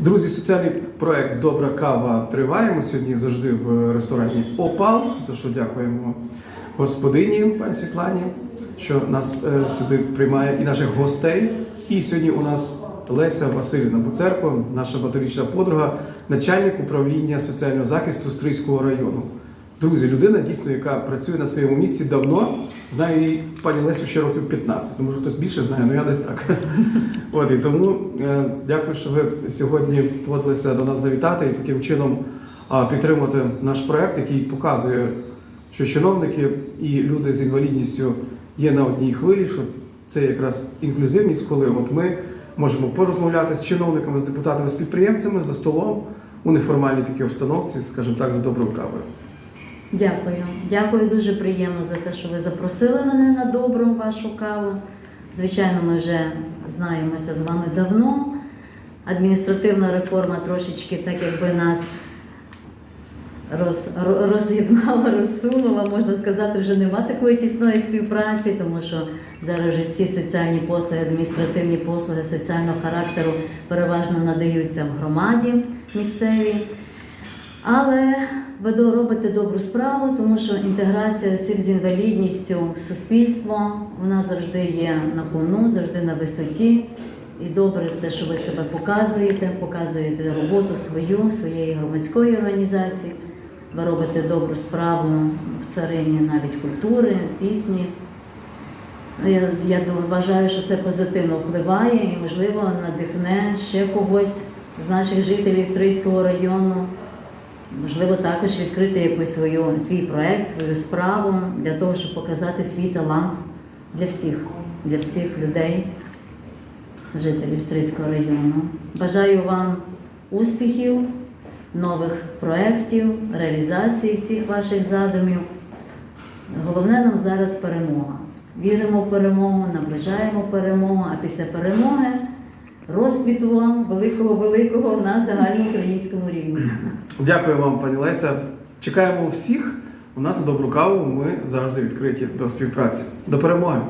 Друзі, соціальний проект Добра кава триває. Ми сьогодні завжди в ресторані Опал. За що дякуємо господині пані Світлані, що нас е, сюди приймає і наших гостей. І сьогодні у нас Леся Васильівна Буцерко, наша батарічна подруга, начальник управління соціального захисту Стрийського району. Друзі, людина дійсно, яка працює на своєму місці давно. Знаю її пані Лесю ще років 15, тому що хтось більше знає, але я десь так. От і тому е, дякую, що ви сьогодні погодилися до нас завітати і таким чином а, підтримати наш проект, який показує, що чиновники і люди з інвалідністю є на одній хвилі, що це якраз інклюзивність, коли от ми можемо порозмовляти з чиновниками, з депутатами, з підприємцями за столом у неформальній такій обстановці, скажімо так, за доброю кавою. Дякую. Дякую, дуже приємно за те, що ви запросили мене на добру вашу каву. Звичайно, ми вже знаємося з вами давно. Адміністративна реформа трошечки так якби нас роз, роз'єднала, розсунула, можна сказати, вже нема такої тісної співпраці, тому що зараз вже всі соціальні послуги, адміністративні послуги соціального характеру переважно надаються в громаді місцевій. Але ви робите добру справу, тому що інтеграція осіб з інвалідністю в суспільство вона завжди є на кону, завжди на висоті. І добре це, що ви себе показуєте, показуєте роботу свою, своєї громадської організації. Ви робите добру справу в царині навіть культури, пісні. Я, я вважаю, що це позитивно впливає і, можливо, надихне ще когось з наших жителів Стрийського району. Можливо, також відкрити якусь свою, свій проект, свою справу для того, щоб показати свій талант для всіх, для всіх людей, жителів Стрийського району. Бажаю вам успіхів, нових проєктів, реалізації всіх ваших задумів. Головне нам зараз перемога. Віримо в перемогу, наближаємо перемогу, а після перемоги розквіту вам великого-великого на загальноукраїнському рівні. Дякую вам, пані Леся. Чекаємо всіх. У нас на добру каву. Ми завжди відкриті до співпраці. До перемоги!